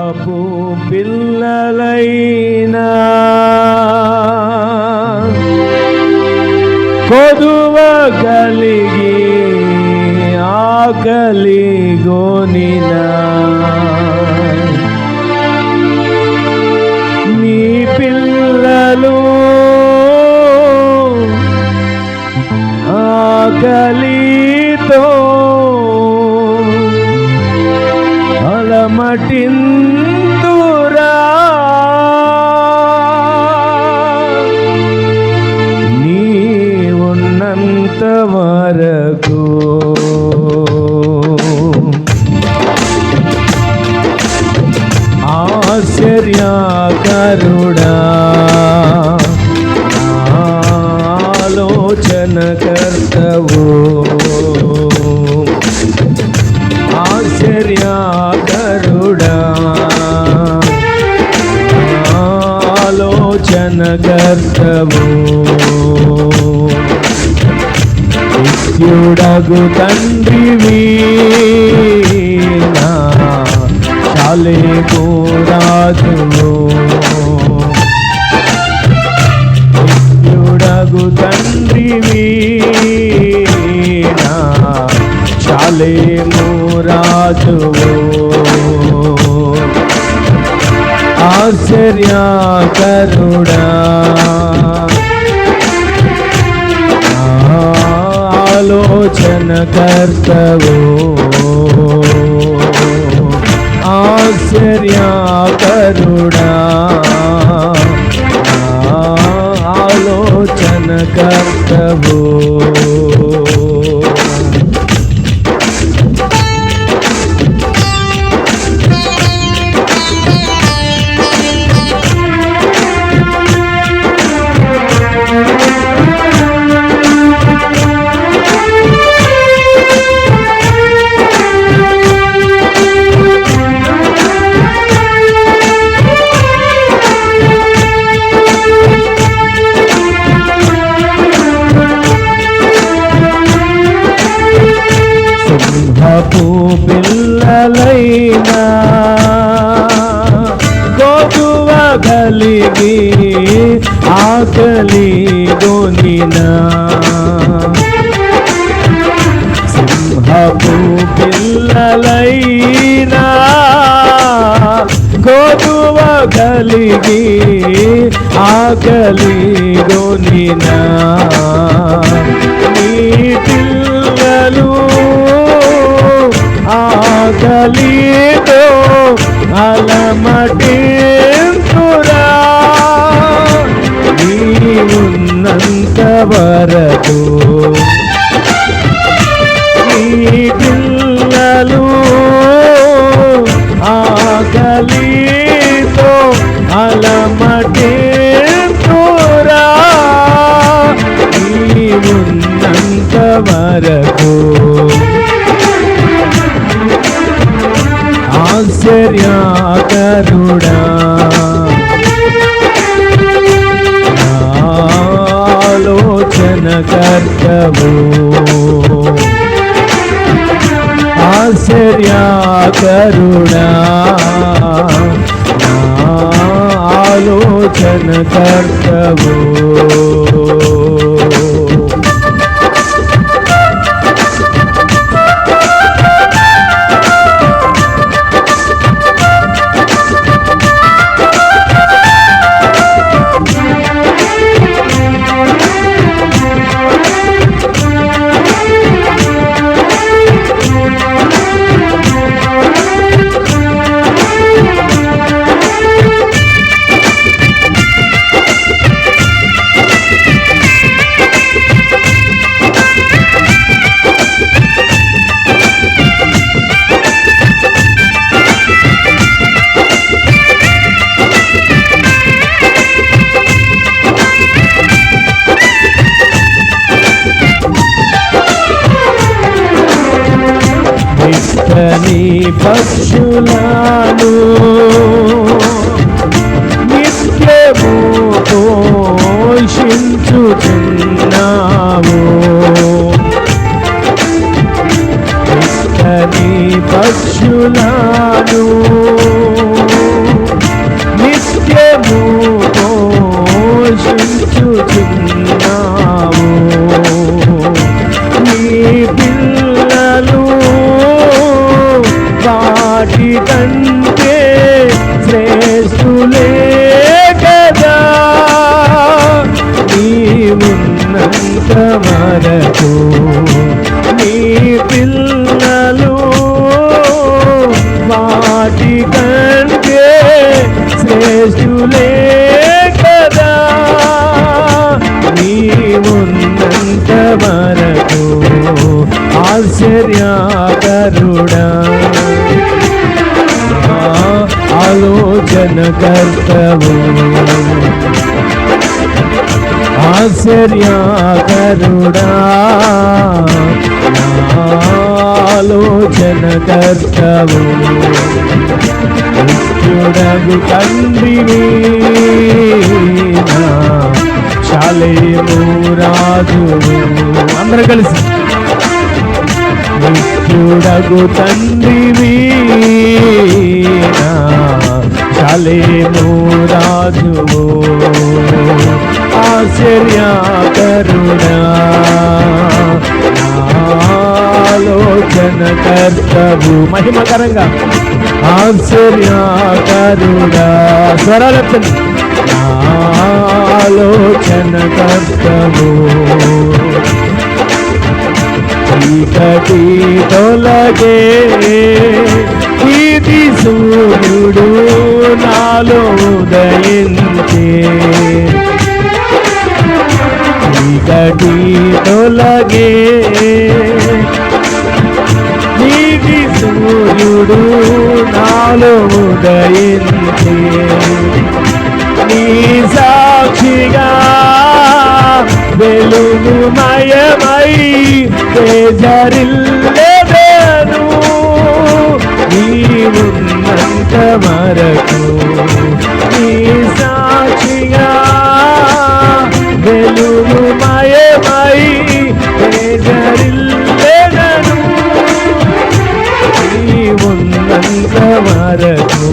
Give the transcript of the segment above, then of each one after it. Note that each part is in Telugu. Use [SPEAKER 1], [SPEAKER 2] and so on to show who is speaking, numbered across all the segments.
[SPEAKER 1] సింహపు పిల్లలైనా. కొదువ కలిగి ఆకలి అలమటిందురా నీ ఉన్నంత వరకు ఆశ్చర్యకరుడా. నిత్యుడగు తండ్రివి నా చాలే రాజును నిత్యుడగు తండ్రివి నా చాలే రాజువు ఆశ్చర్యకరుడా ఆలోచన కర్తవు ఆశ్చర్యకరుడా ఆలోచన కర్తవు గోధువ కలిగి ఆకలి గొనినా సింహపు పిల్లలైనా గోధువ కలిగి ఆకలి గొనినా నీ పిల్లలు ఆకలితో అలమటింతురా కరుడా ఆలోచన కర్తవు ఆశ్చర్యకరుడా. ఆలోచన కర్తవు పక్షులను నిత్యము పోషించుచున్నావు. పక్షులను కర్తవు ఆశ్చర్యకరుడా ఆలోచన కర్తవు నిత్యుడగు తండ్రిని శాలేము రాజువు అందరూ కలిసి. నిత్యుడగు తండ్రివి చలేము రాజువు ఆశ్చర్యకరుడా ఆలోచన కర్తవు మహిమకరంగా. ఆశ్చర్య కరుణా. స్వరాలెత్తండి ఆలోచన కర్తవు చీకటి తొలగే ఇది సూర్యుడు నాలో ఉదయించే. ఇకటి తొలగే. నీటి సూర్యుడు నాలో ఉదయించే. నీ సాక్షిగా వెలుగు మయమై తేజరిల్లెదను నీవున్నంత వరకు నీ సాక్షిగా వెలుగు మయమై తేజరిల్లెదను నీవున్నంత వరకు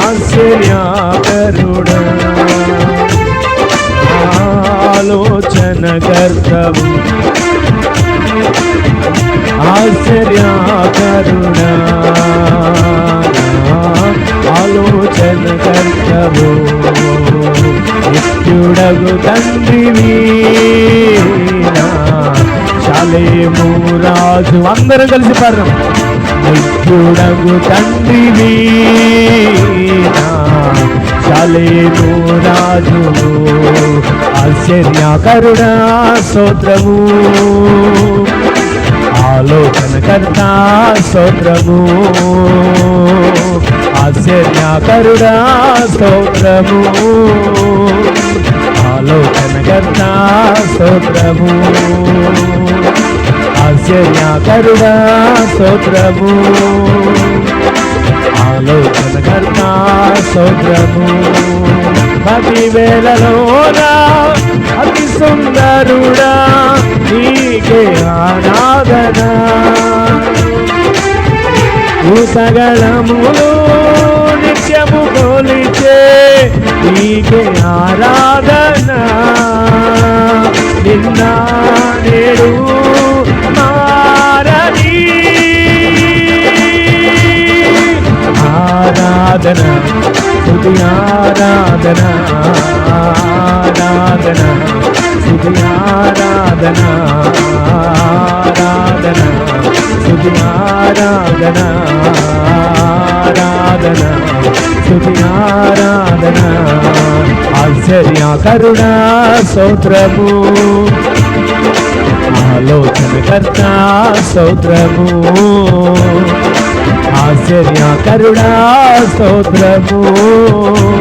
[SPEAKER 1] ఆశ్చర్యకరుడా. ఆలోచన కర్తవు రాజు అందరం కలిసి పాడదాం. నిత్యుడగు తండ్రివి శాలేము రాజు ఆశ్చర్యకరుడా స్తోత్రము ఆలోచనకర్త స్తోత్రము ఆశ్చర్యకరుడా స్తోత్రము ఆలోచనకర్త స్తోత్రము ఆశ్చర్యకరుడా ఆలోచన ఆలోచనకర్త స్తోత్రము. పది వేలలోనా అతి సుందరుడా నీకే ఆరాధన. సగళములు నిత్యము పోలిచే నీకే ఆరాధన. నిన్న నేడు ఆరాధన ఆరాధన స్తుతి ఆరాధన ఆరాధన స్తుతి ఆరాధన ఆరాధన స్తుతి ఆరాధన ఆశ్చర్యకరుణా ఆలోచన కర్త స్తోత్రము ఆశ్చర్యకరుడా స్తోత్రము ఆలోచనకర్త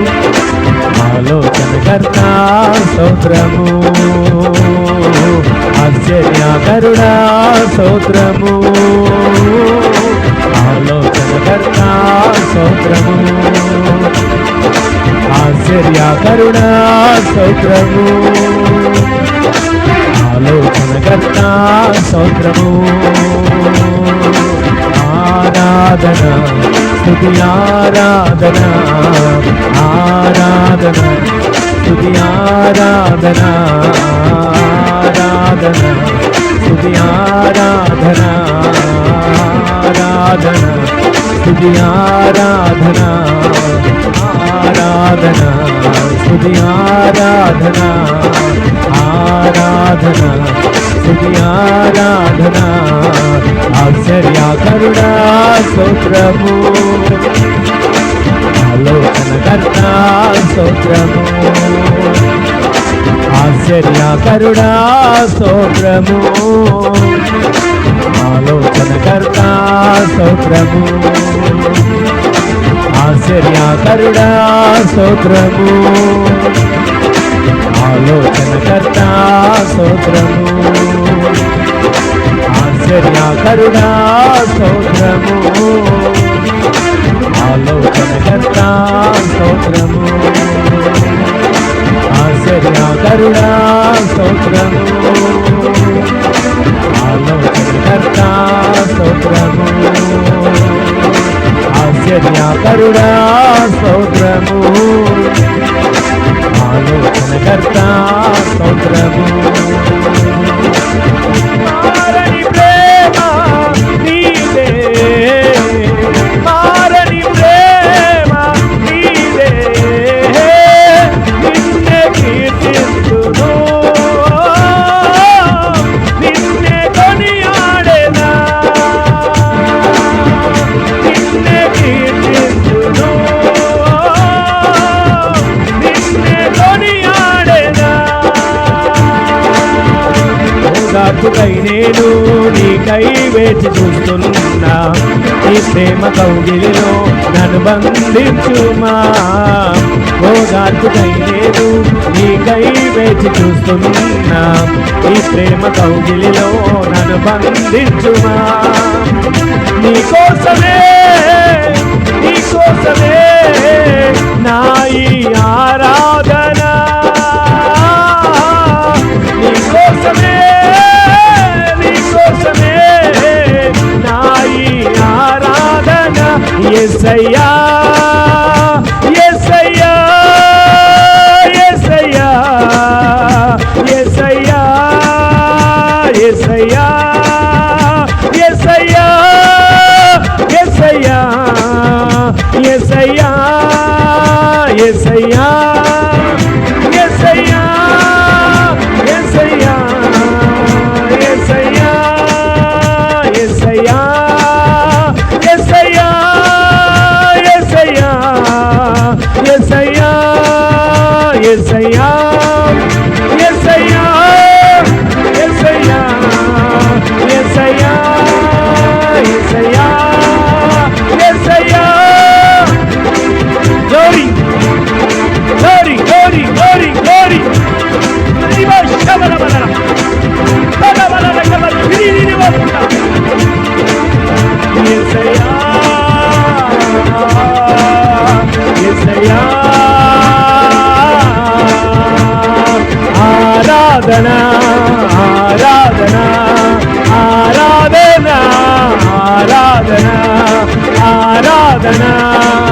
[SPEAKER 1] స్తోత్రము ఆశ్చర్య కరుణా స్తోత్రము ఆలోచన కరుణా స్తోత్రము ఆశ్చర్య కరుణా స్తోత్రము ఆలోచన ఆలోచనకర్త స్తోత్రము ఆరాధన స్థుతి ఆరాధన ఆరాధన. స్తుతి ఆరాధన ఆరాధన. స్తుతి ఆరాధన ఆరాధన. స్తుతి ఆరాధన ఆరాధన. స్తుతి ఆరాధన ఆరాధన. స్తుతి ఆరాధన. ఆశ్చర్యకరుడా స్తోత్రము. ఆలోచన కర్తా స్తోత్రము ఆశ్చర్య కరుణా స్తోత్రము ఆలోచన కర్తా స్తోత్రము ఆశ్చర్య కరుణా స్తోత్రము ఆలోచన కర్తా స్తోత్రము ఆశ్చర్య కరుణా స్తోత్రము ఆలోకమికర్తా స్తోత్రము. ఆశ్చర్యాకరుణా స్తోత్రము. ఆలోకమికర్తా స్తోత్రము. ఆశ్చర్యాకరుణా స్తోత్రము. ఆలోకనకర్తా స్తోత్రము. ఓదార్పుకై నేను నీకై వేచి చూస్తున్నా. ఈ ప్రేమ కౌగిలిలో నన్ను బంధించుమా? ఓ ఓదార్పుకై నేను నీకై వేచి చూస్తున్నా. ఈ ప్రేమ కౌగిలిలో నన్ను బంధించుమా? నీ కోసమే నీ కోసమే నా ఈ ఆరాధన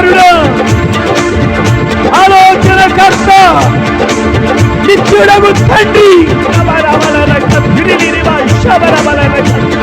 [SPEAKER 1] కరుణ ఆలోచన కర్త నిత్యుడము తండ్రి శబరమల రక్ష శబరమల రక్ష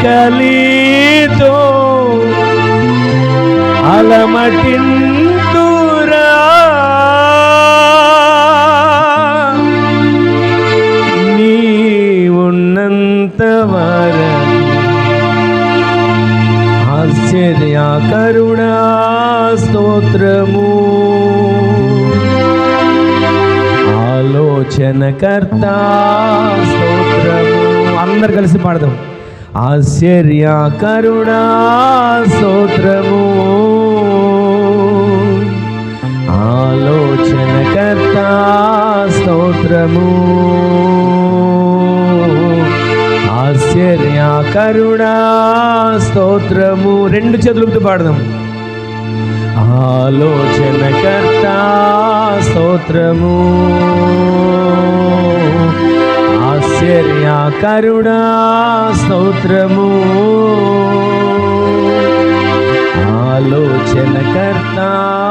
[SPEAKER 1] ఆకలితో అలమటింతురా. నీ ఉన్నంత ఆశ్చర్య ఆశ్చర్యకరుణా స్తోత్రము. ఆలోచనకర్త స్తోత్రము. అందరు కలిసి పాడదాం. ఆశ్చర్య ఆశ్చర్యకరుణా సోత్రము ఆలోచనకర్త స్తోత్రము. ఆశ్చర్యకరుణా స్తోత్రము. రెండు చేతులతో పాడదాం. ఆలోచనకర్త స్తోత్రము. ఆశ్చర్యకరుణా స్తోత్రము. ఆలోచనకర్త స్తోత్రము